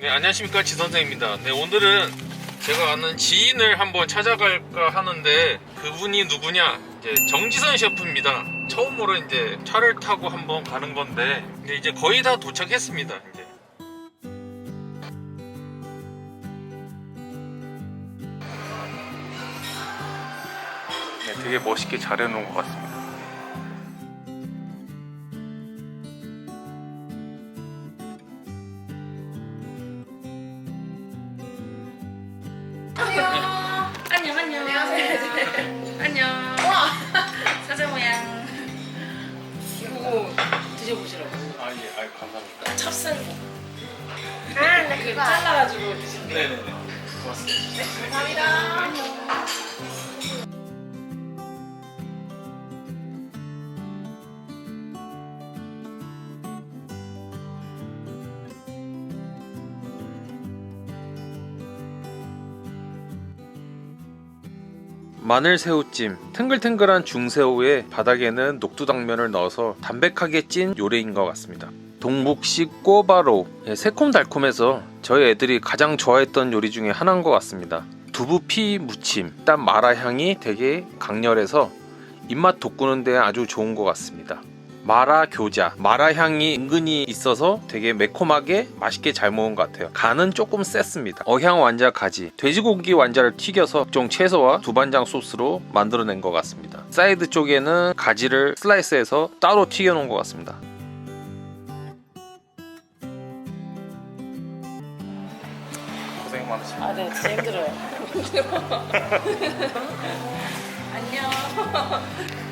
안녕하십니까 지선생입니다. 네 오늘은 제가 아는 지인을 한번 찾아갈까 하는데 그분이 누구냐? 이제 정지선 셰프입니다. 처음으로 이제 차를 타고 한번 가는 건데 이제 거의 다 도착했습니다. 이제. 네, 되게 멋있게 잘 해놓은 것 같습니다. 안녕. 안녕하세요. 안녕. 와. 사자 모양. 이거 드셔보시라고. 아 예, 아 감사합니다. 찹쌀고. 아, 네, 그. 잘라가지고 드시면 돼요. 네네네. 고맙습니다. 감사합니다. 마늘 새우찜, 탱글탱글한 중새우에 바닥에는 녹두당면을 넣어서 담백하게 찐 요리인 것 같습니다. 동북식 꼬바로 예, 새콤달콤해서 저희 애들이 가장 좋아했던 요리 중에 하나인 것 같습니다. 두부피 무침, 일단 마라 향이 되게 강렬해서 입맛 돋구는 데 아주 좋은 것 같습니다. 마라 교자, 마라 향이 은근히 있어서 되게 매콤하게 맛있게 잘 먹은 것 같아요. 간은 조금 셌습니다. 어향 완자 가지, 돼지고기 완자를 튀겨서 각종 채소와 두반장 소스로 만들어낸 것 같습니다. 사이드 쪽에는 가지를 슬라이스해서 따로 튀겨 놓은 것 같습니다. 고생 많으십니다. 아, 네, 진짜 힘들어요. 안녕.